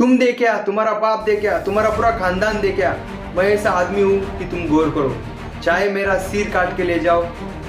तुम देखा तुम्हारा बाप देखा तुम्हारा पूरा खानदान देखा मैं ऐसा आदमी हूँ कि तुम गौर करो। चाहे मेरा सिर काट के ले जाओ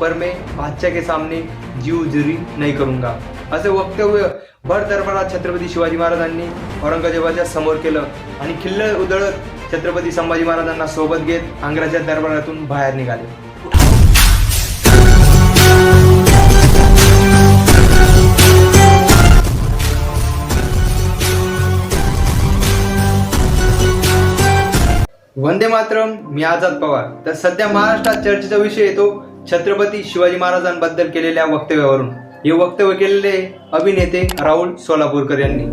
पर मैं बादशाह के सामने जीव जुरी नाही करूंगा। असे वक्तव्य भर दरबारात छत्रपती शिवाजी महाराजांनी औरंगजेबाच्या समोर केलं आणि खिल्ल उधळत छत्रपती संभाजी महाराजांना सोबत घेत आंग्राच्या दरबारातून बाहेर निघाले। वंदे मातरम मी आझाद पवार. तर सध्या महाराष्ट्रात चर्चेचा विषय येतो छत्रपती शिवाजी महाराजांबद्दल केलेल्या वक्तव्यावरून. हे वक्तव्य केलेले अभिनेते राहुल सोलापूरकर यांनी.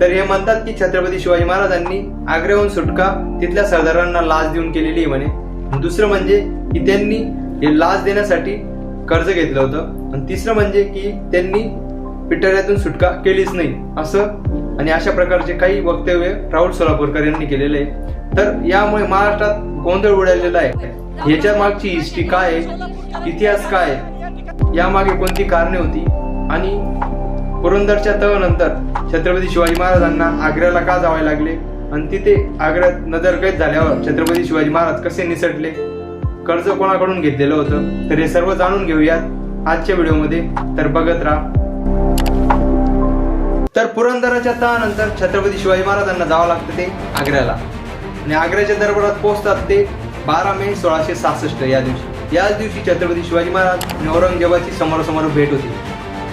तर हे म्हणतात की छत्रपती शिवाजी महाराजांनी आग्र्याहून सुटका तिथल्या सरदारांना लाच देऊन केलेली आहे म्हणे. दुसरं म्हणजे की त्यांनी हे लाच देण्यासाठी कर्ज घेतलं होतं. आणि तिसरं म्हणजे की त्यांनी पिटाऱ्यातून सुटका केलीच नाही. असं आणि अशा प्रकारचे काही वक्तव्य राहुल सोलापूरकर यांनी केलेले आहे. तर यामुळे महाराष्ट्रात गोंधळ उडालेला आहे. याच्या मागची हिस्ट्री काय आहे? इतिहास काय आहे? यामागे कोणती कारणे होती? आणि पुरंदरच्या तहानंतर छत्रपती शिवाजी महाराजांना आग्र्याला का जावे लागले? आणि तिथे आग्र्यात नजरकैद झाल्यावर छत्रपती शिवाजी महाराज कसे निसटले? कर्ज कोणाकडून घेतलेलं होतं? तर हे सर्व जाणून घेऊयात आजच्या व्हिडिओमध्ये. तर बघत राहा. तर पुरंदराच्या तहानंतर छत्रपती शिवाजी महाराजांना जावं लागतं ते आग्र्याला. आणि आग्र्याच्या दरबारात पोहोचतात ते बारा मे सोळाशे सहासष्ट या दिवशी. याच दिवशी छत्रपती शिवाजी महाराज आणि औरंगजेबाची समोरासमोर भेट होती.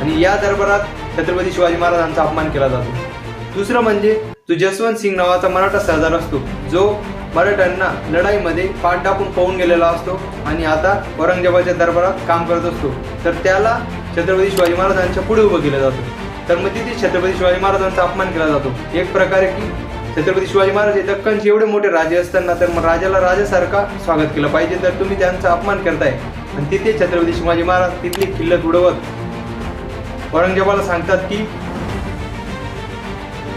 आणि या दरबारात छत्रपती शिवाजी महाराजांचा अपमान केला जातो. दुसरं म्हणजे तो जसवंत सिंग नावाचा मराठा सरदार असतो जो मराठ्यांना लढाईमध्ये पाठ टाकून पळून गेलेला असतो आणि आता औरंगजेबाच्या दरबारात काम करत असतो तर त्याला छत्रपती शिवाजी महाराजांच्या पुढे उभं केलं जातं. तर मग तिथे छत्रपती शिवाजी महाराजांचा अपमान केला जातो. एक प्रकारे की छत्रपती शिवाजी महाराज हे दक्कनचे एवढे मोठे राजे असताना तर मग राजाला राजासारखा स्वागत केलं पाहिजे तर तुम्ही त्यांचा अपमान करताय. आणि तिथे छत्रपती शिवाजी महाराज तिथली किल्लत उडवत औरंगजेबाला सांगतात की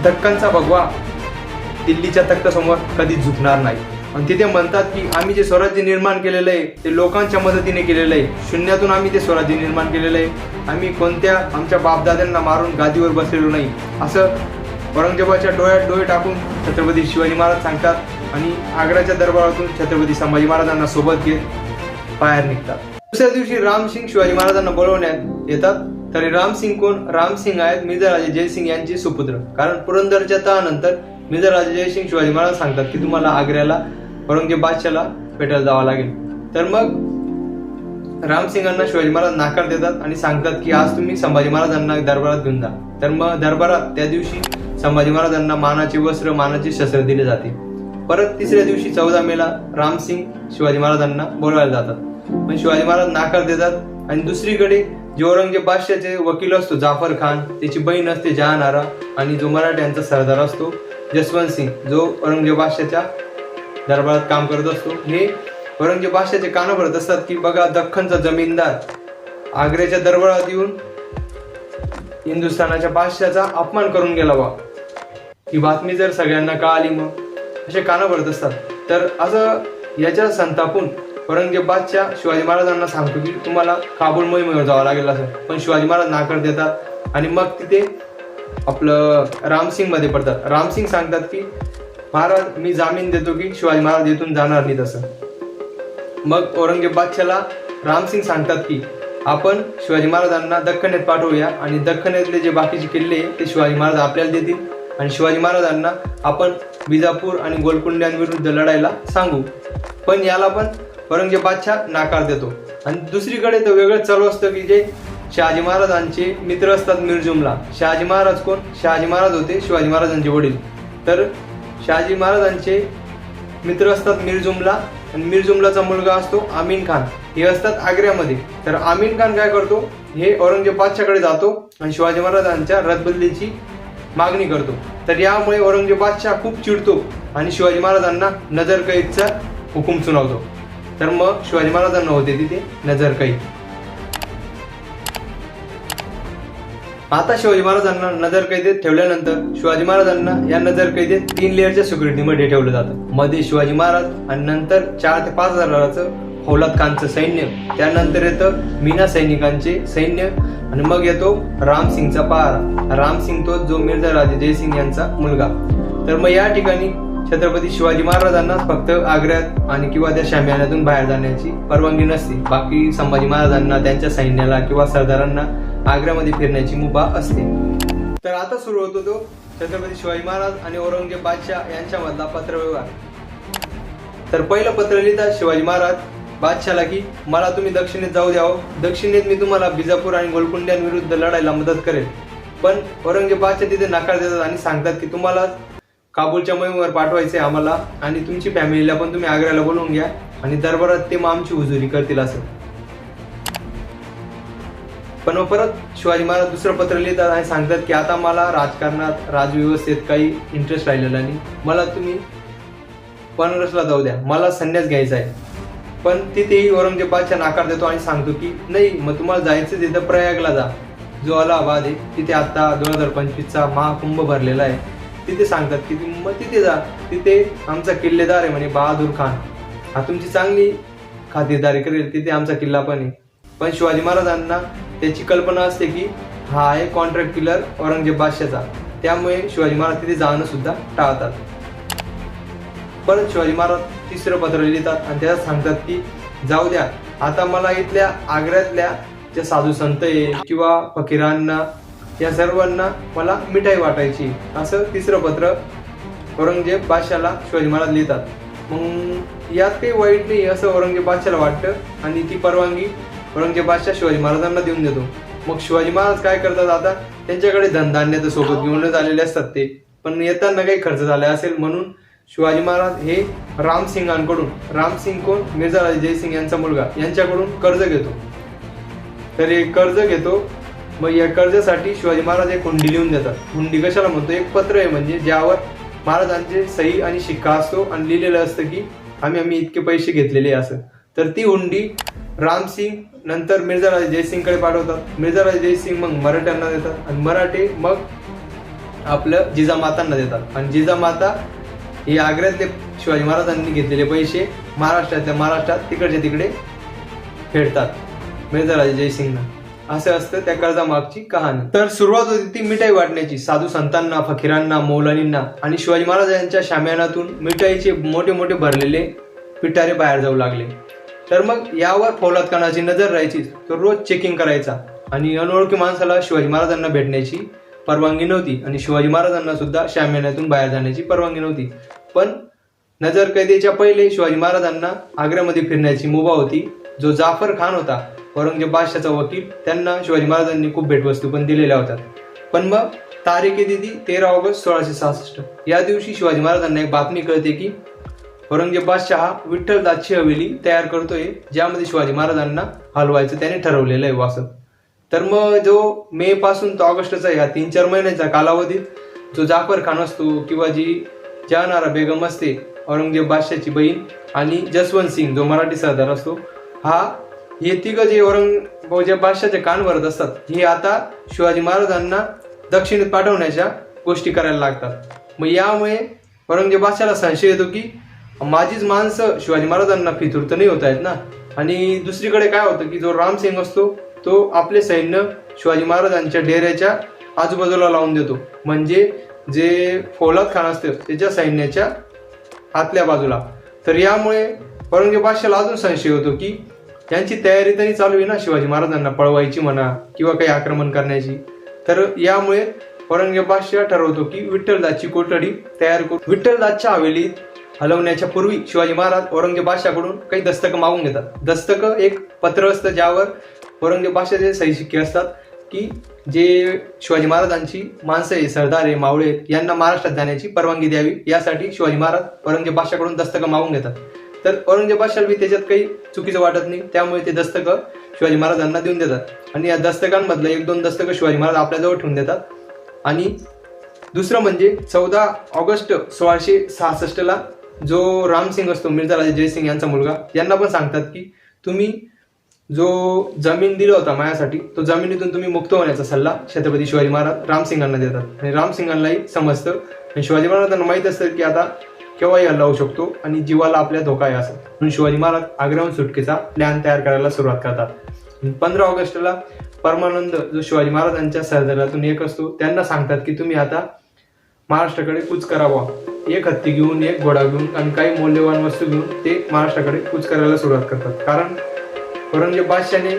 दक्कनचा भगवा दिल्लीच्या तख्तासमोर कधीच झुकणार नाही. आणि तिथे म्हणतात की आम्ही जे स्वराज्य निर्माण केलेलं आहे ते लोकांच्या मदतीने केलेलं आहे. शून्यातून आम्ही ते स्वराज्य निर्माण केलेलं आहे. आम्ही कोणत्या आमच्या बापदाद्यांना मारून गादीवर बसलेलो नाही. असं औरंगजेबाच्या डोळ्यात डोळे टाकून छत्रपती शिवाजी महाराज सांगतात आणि आग्र्याच्या दरबारातून छत्रपती संभाजी महाराजांना सोबत घेत बाहेर निघतात. दुसऱ्या दिवशी रामसिंग शिवाजी महाराजांना बोलवण्यात येतात. तरी रामसिंग कोण? रामसिंग आहेत मिर्झाराजे जयसिंग यांचे सुपुत्र. कारण पुरंदरच्या तहानंतर मिर्झाराजे जयसिंग शिवाजी महाराज सांगतात की तुम्हाला आग्र्याला औरंगजेब बादशाला भेटायला जावं लागेल. तर मग रामसिंगांना शिवाजी महाराज नाकार देतात आणि सांगतात की आज तुम्ही संभाजी महाराजांना दरबारात घेऊन जा. तर मग दरबारात त्या दिवशी संभाजी महाराजांना मानाचे वस्त्र मानाचे शस्त्र दिले जाते. परत तिसऱ्या दिवशी चौदा मेला रामसिंग शिवाजी महाराजांना बोलवायला जातात. पण शिवाजी महाराज नाकार देतात आणि दुसरीकडे जे औरंगजेब बादशाचे वकील असतो जाफर खान त्याची बहीण असते जहानारा आणि जो मराठ्यांचा सरदार असतो जसवंत सिंग जो औरंगजेब बादशाच्या दरबारात काम करत असतो. हे औरंगजेब बादशाचे कानं भरत असतात की बघा दख्खनचा जमीनदार आग्र्याच्या दरबारात येऊन हिंदुस्थानाच्या बादशाचा अपमान करून गेला बा ही बातमी जर सगळ्यांना कळाली मग? असे कानं भरत असतात. तर असं याच्या संतापून औरंगजेबादच्या शिवाजी महाराजांना सांगतो की तुम्हाला काबूल मोहिमेवर जावं लागेल असं. पण शिवाजी महाराज नाकार देतात आणि मग तिथे आपलं रामसिंगमध्ये पडतात. रामसिंग सांगतात की महाराज मी जामीन देतो की शिवाजी महाराज इथून जाणार नाही तसं मग औरंगजेब बादशाला रामसिंग सांगतात की आपण शिवाजी महाराजांना दख्खनेत पाठवूया आणि दख्खनेतले जे बाकीचे किल्ले आहे, ते शिवाजी महाराज आपल्याला देतील. आणि शिवाजी महाराजांना आपण विजापूर आणि गोलकुंड्यांविरुद्ध लढायला सांगू. पण याला पण औरंगजेब बादशाह नाकार देतो. आणि दुसरीकडे तर वेगळंच चालू असतं की जे शहाजी महाराजांचे मित्र असतात मिरजुमला. शहाजी महाराज कोण? शहाजी महाराज होते शिवाजी महाराजांचे वडील. तर शहाजी महाराजांचे मित्र असतात मिरजुमला आणि मिरजुमलाचा मुलगा असतो आमीन खान. हे असतात आग्र्यामध्ये. तर आमीन खान काय करतो? हे औरंगजेब बादशाकडे जातो आणि शिवाजी महाराजांच्या रदबदलीची मागणी करतो. तर यामुळे औरंगजेब बादशाह खूप चिडतो आणि शिवाजी महाराजांना नजरकैदचा हुकूम सुनावतो. तर मग शिवाजी महाराजांना होते तिथे नजरकैद आता शिवाजी महाराजांना नजर कैदेत ठेवल्यानंतर शिवाजी महाराजांना या नजर कैदेत तीन लेअरच्या सिक्युरिटीमध्ये ठेवलं जातं. मध्ये शिवाजी महाराज आणि नंतर चार ते पाच हजाराचं फौलाद खानचं सैन्य त्यानंतर येतं मीना सैनिकांचे सैन्य आणि मग येतो रामसिंगचा पहारा रामसिंग तो जो मिर्झा राजे जयसिंग यांचा मुलगा. तर मग या ठिकाणी छत्रपती शिवाजी महाराजांना फक्त आग्र्यात आणि किंवा त्या शाम्यानातून बाहेर जाण्याची परवानगी नसते. बाकी संभाजी महाराजांना त्यांच्या सैन्याला किंवा सरदारांना आग्र्यामध्ये फिरण्याची मुभा असते. तर आता सुरू होतो तो छत्रपती शिवाजी महाराज आणि औरंगजेब बादशाह यांच्यामधला पत्रव्यवहार. तर पहिलं पत्र लिहितात शिवाजी महाराज बादशाला की मला तुम्ही दक्षिणेत जाऊ द्यावं हो. दक्षिणेत मी तुम्हाला बिजापूर आणि गोलकुंड्यांविरुद्ध लढायला मदत करेल पण औरंगजेब बादशाह तिथे नकार देतात आणि सांगतात की तुम्हाला काबूलच्या मोहिमेवर पाठवायचे आम्हाला आणि तुमची फॅमिलीला पण तुम्ही आग्र्याला बोलवून घ्या आणि दरबारात ते मग आमची हुजुरी करतील असं. पण मग परत शिवाजी महाराज दुसरं पत्र लिहितात आणि सांगतात की आता मला राजकारणात राजव्यवस्थेत काही इंटरेस्ट राहिलेला नाही. मला तुम्ही पनरसला जाऊ द्या. मला संन्यास घ्यायचा आहे. पण तिथेही औरंगजेब नाकार देतो आणि सांगतो की नाही मग तुम्हाला जायचं तिथं प्रयागला जा. जो अलाहाबाद आहे तिथे आता दोन हजार पंचवीसचा महाकुंभ भरलेला आहे. तिथे सांगतात की तुम्ही मग तिथे जा. तिथे आमचा किल्लेदार आहे म्हणे बहादूर खान. हा तुमची चांगली खातिरदारी करेल. तिथे आमचा किल्ला पण आहे. पण शिवाजी महाराजांना त्याची कल्पना असते की हा आहे कॉन्ट्रॅक्ट किलर औरंगजेब बादशाचा त्यामुळे शिवाजी महाराज तिथे जाणं सुद्धा टाळतात. परत शिवाजी महाराज तिसरं पत्र लिहितात आणि त्याला सांगतात की जाऊ द्या आता मला इथल्या आग्र्यातल्या ज्या साधू संत आहे किंवा फकीरांना या सर्वांना मला मिठाई वाटायची. असं तिसरं पत्र औरंगजेब बादशाला शिवाजी महाराज लिहितात. मग यात काही वाईट नाही असं औरंगजेब बादशाला वाटतं आणि ती परवानगी औरंगजेब बादशाह शिवाजी महाराजांना देऊन देतो. मग शिवाजी महाराज काय करतात आता? त्यांच्याकडे धनधान्य तर सोबत घेऊनच आलेले असतात ते. पण येताना काही खर्च झाला असेल म्हणून शिवाजी महाराज हे रामसिंगांकडून रामसिंग कोण? मिर्झा जयसिंग यांचा मुलगा. यांच्याकडून कर्ज घेतो. तर हे कर्ज घेतो. मग या कर्जासाठी शिवाजी महाराज एक हुंडी लिहून देतात. हुंडी कशाला म्हणतो? एक पत्र आहे म्हणजे ज्यावर महाराजांचे सही आणि शिक्का असतो आणि लिहिलेलं असतं की आम्ही आम्ही इतके पैसे घेतलेले असं. तर ती हुंडी रामसिंग नंतर मिर्झाराजे जयसिंगकडे पाठवतात. मिर्झाराजे जयसिंग मग मराठ्यांना देतात. आणि मराठे मग आपलं जिजामातांना देतात. आणि जिजामाता हे आग्र्यातले शिवाजी महाराजांनी घेतलेले पैसे महाराष्ट्रातल्या महाराष्ट्रात तिकडच्या तिकडे फेडतात. मिर्झाराजे जयसिंगना. असं असतं त्या कर्जामागची कहाणी. तर सुरुवात होती ती मिठाई वाटण्याची. साधू संतांना फकीरांना मौलानींना आणि शिवाजी महाराजांच्या शाम्यानातून मिठाईचे मोठे मोठे भरलेले पिटारे बाहेर जाऊ लागले. तर मग यावर फौलाद खानाची नजर राहायची तो रोज चेकिंग करायचा आणि अनोळखी माणसाला शिवाजी महाराजांना भेटण्याची परवानगी नव्हती. आणि शिवाजी महाराजांना सुद्धा शाम्यानातून बाहेर जाण्याची परवानगी नव्हती. पण नजर कैदेच्या पहिले शिवाजी महाराजांना आग्र्यामध्ये फिरण्याची मुभा होती जो जाफर खान होता. औरंगजेब बादशाचा वकील त्यांना शिवाजी महाराजांनी खूप भेटवस्तू पण दिलेल्या होत्या. पण मग तारीख येते ती तेरा ऑगस्ट सोळाशे सहासष्ट. या दिवशी शिवाजी महाराजांना एक बातमी कळते की औरंगजेब बादशाह विठ्ठल दाची हवेली तयार करतोय ज्यामध्ये शिवाजी महाराजांना हलवायचं त्याने ठरवलेलं आहे वासत तर मग जो मे पासून तो ऑगस्टचा ह्या तीन चार महिन्याचा कालावधीत जो जाफर खान असतो किंवा जी जहानारा बेगम असते औरंगजेब बादशाची बहीण आणि जसवंत सिंग जो मराठी सरदार असतो हा हे तिघं जे औरंगजेब बादशाचे कान भरत असतात हे आता शिवाजी महाराजांना दक्षिणेत पाठवण्याच्या गोष्टी करायला लागतात. मग यामुळे औरंगजेब बादशाला संशय येतो की माझीच माणसं शिवाजी महाराजांना फितूर तर नाही होत आहेत ना? आणि दुसरीकडे काय होतं की जो रामसिंग असतो तो आपले सैन्य शिवाजी महाराजांच्या डेऱ्याच्या आजूबाजूला लावून देतो. म्हणजे जे फौलाद खान असते त्याच्या सैन्याच्या आतल्या बाजूला. तर यामुळे औरंगजेब बादशाला अजून संशय होतो की यांची तयारी तरी चालू आहे ना शिवाजी महाराजांना पळवायची म्हणा किंवा काही आक्रमण करण्याची. तर यामुळे औरंगजेब बादशाह ठरवतो की विठ्ठलदासची कोठडी तयार करून विठ्ठलदासच्या हवेलीत हलवण्याच्या पूर्वी शिवाजी महाराज औरंगजेबादशाकडून काही दस्तक मागून घेतात. दस्तक एक पत्र असतं ज्यावर औरंगजेब बादशाहचे सही शिक्के असतात की जे शिवाजी महाराजांची माणसं आहे सरदार आहे मावळे यांना महाराष्ट्रात जाण्याची परवानगी द्यावी यासाठी शिवाजी महाराज औरंगजेब बादशाहकडून दस्तक मागून घेतात. तर औरंगजेब बादशाह बी त्याच्यात काही चुकीचं वाटत नाही त्यामुळे ते दस्तक शिवाजी महाराजांना देऊन देतात. आणि या दस्तकांमधलं एक दोन दस्तक शिवाजी महाराज आपल्याजवळ ठेवून देतात. आणि दुसरं म्हणजे चौदा ऑगस्ट सोळाशे सहासष्टला जो रामसिंग असतो मिर्झा राजे जयसिंग यांचा मुलगा यांना पण सांगतात की तुम्ही जो जमीन दिला होता माझ्यासाठी तो जमिनीतून तुम्ही मुक्त होण्याचा सल्ला छत्रपती शिवाजी महाराज रामसिंगांना देतात. आणि रामसिंगांनाही समजतं. आणि शिवाजी महाराजांना माहीत असतं की आता केव्हाही हल्ला होऊ शकतो आणि जीवाला आपल्या धोका आहे असं. म्हणून शिवाजी महाराज आग्र्याहून सुटकेचा प्लॅन तयार करायला सुरुवात करतात. पंधरा ऑगस्टला परमानंद जो शिवाजी महाराजांच्या सरदारातून एक असतो त्यांना सांगतात की तुम्ही आता महाराष्ट्राकडे कूच करावा. एक हत्ती घेऊन एक घोडा घेऊन आणि काही मौल्यवान वस्तू घेऊन ते महाराष्ट्राकडे कूच करायला सुरुवात करतात. कारण औरंगजेब बादशाने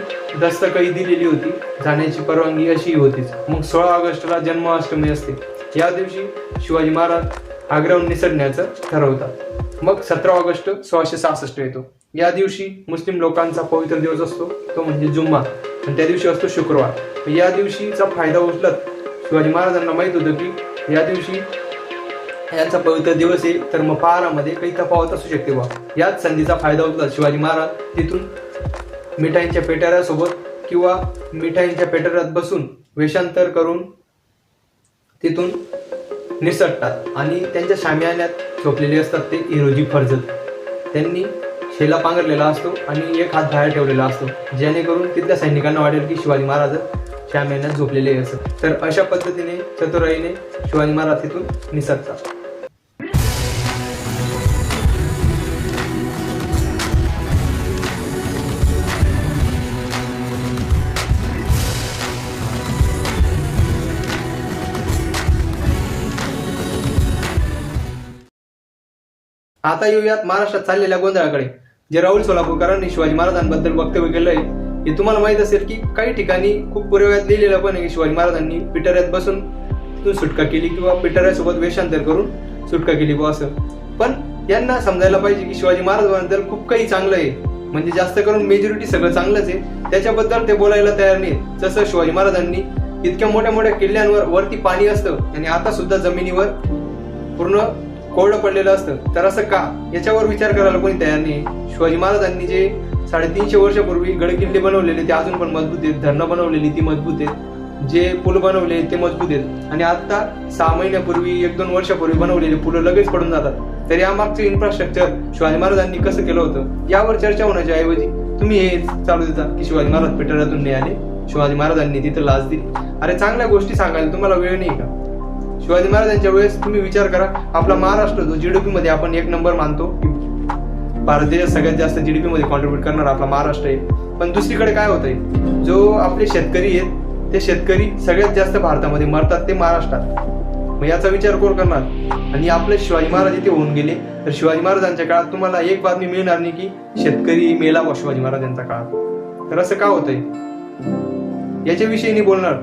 दस्तकही दिलेली होती. जाण्याची परवानगी अशी होतीच. मग सोळा ऑगस्टला जन्माष्टमी असते. या दिवशी शिवाजी महाराज आग्र्याहून निसटण्याचं ठरवतात. मग सतरा ऑगस्ट सोळाशे सहासष्ट येतो. या दिवशी मुस्लिम लोकांचा पवित्र दिवस असतो. तो म्हणजे जुम्मा. आणि त्या दिवशी असतो शुक्रवार. या दिवशीचा फायदा उचलत शिवाजी महाराजांना माहीत होतं की या दिवशी यांचा पवित्र दिवस आहे. तर मग पहारामध्ये काही तफावत असू शकते बा याच संधीचा फायदा उचलत शिवाजी महाराज तिथून मिठाईंच्या पेटाऱ्यासोबत किंवा मिठाईंच्या पेटाऱ्यात बसून वेषांतर करून तिथून निसटतात. आणि त्यांच्या शामियान्यात झोपलेले असतात ते इरोजी फर्जत त्यांनी शेला पांघरलेला असतो आणि एक हात बाहेर ठेवलेला असतो जेणेकरून तिथल्या सैनिकांना वाटेल की शिवाजी महाराज शामियान्यात झोपलेले असत. तर अशा पद्धतीने चतुराईने शिवाजी महाराज तिथून निसटतात. आता येऊयात महाराष्ट्रात चाललेल्या गोंधळाकडे जे राहुल सोलापूरकरांनी शिवाजी महाराजांबद्दल वक्तव्य केलंय हे तुम्हाला माहीत असेल की काही ठिकाणी खूप पुराव्यात लिहिलेलं पण आहे की शिवाजी महाराजांनी पिटाऱ्यात बसून सुटका केली किंवा पिटाऱ्यासोबत वेषांतर करून सुटका केली बुवा असं. पण यांना समजायला पाहिजे की शिवाजी महाराजांबद्दल खूप काही चांगलं आहे. म्हणजे जास्त करून मेजॉरिटी सगळं चांगलंच आहे. त्याच्याबद्दल ते बोलायला तयार नाही जसं शिवाजी महाराजांनी इतक्या मोठ्या मोठ्या किल्ल्यांवर वरती पाणी असतं आणि आता सुद्धा जमिनीवर पूर्ण कोरडं पडलेलं असतं. तर असं का? याच्यावर विचार करायला कोणी तयार नाही. शिवाजी महाराजांनी जे साडेतीनशे वर्षापूर्वी गडकिल्ले बनवलेले ते अजून पण मजबूत आहेत. धरणं बनवलेली ती मजबूत आहेत. जे पूल बनवले ते मजबूत आहेत. आणि आता सहा महिन्यापूर्वी एक दोन वर्षापूर्वी बनवलेले पुलं लगेच पडून जातात. तर या मागचं इन्फ्रास्ट्रक्चर शिवाजी महाराजांनी कसं केलं होतं? यावर चर्चा होण्याच्या ऐवजी तुम्ही हे चालू देता की शिवाजी महाराज पिटाऱ्यातून नाही आले? शिवाजी महाराजांनी तिथं लाच दिली. अरे चांगल्या गोष्टी सांगायला तुम्हाला वेळ नाही का? शिवाजी महाराजांच्या वेळेस तुम्ही विचार करा. आपला महाराष्ट्र जो जीडीपी मध्ये आपण एक नंबर मानतो भारत देशात सगळ्यात जास्त जीडीपी मध्ये कॉन्ट्रीब्युट करणार आपला महाराष्ट्र आहे. पण दुसरीकडे काय होतंय? जो आपले शेतकरी आहेत ते शेतकरी सगळ्यात जास्त भारतामध्ये मरतात ते महाराष्ट्रात. मग याचा विचार कोण करणार? आणि आपले शिवाजी महाराज इथे होऊन गेले तर शिवाजी महाराजांच्या काळात तुम्हाला एक बातमी मिळणार नाही की शेतकरी मेला व शिवाजी महाराजांच्या काळात तर असं का होतंय? याच्याविषयी नाही बोलणार.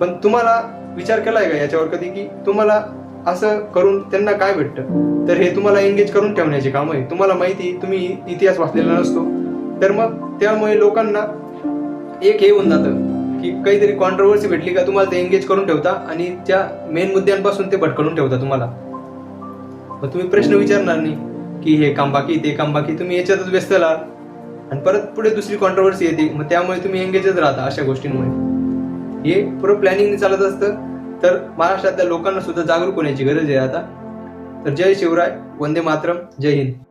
पण तुम्हाला विचार केलाय का याच्यावर कधी की तुम्हाला असं करून त्यांना काय भेटतं? तर हे तुम्हाला एंगेज करून ठेवण्याचे काम आहे तुम्हाला माहिती तुम्ही इतिहास वाचलेला नसतो. तर मग त्यामुळे लोकांना एक हे होऊन जातं की काहीतरी कॉन्ट्रोवर्सी भेटली का तुम्हाला ते एंगेज करून ठेवता आणि त्या मेन मुद्द्यांपासून ते भटकळून ठेवता तुम्हाला. मग तुम्ही प्रश्न विचारणार नाही की हे काम बाकी ते काम बाकी तुम्ही याच्यातच व्यस्त राहाल आणि परत पुढे दुसरी कॉन्ट्रोवर्सी येते मग त्यामुळे तुम्ही एंगेजच राहता अशा गोष्टींमुळे. हे पुरं प्लॅनिंगने चालत असतं. तर महाराष्ट्रातल्या लोकांना सुद्धा जागरूक होण्याची गरज आहे आता. तर जय शिवराय वंदे मातरम जय हिंद.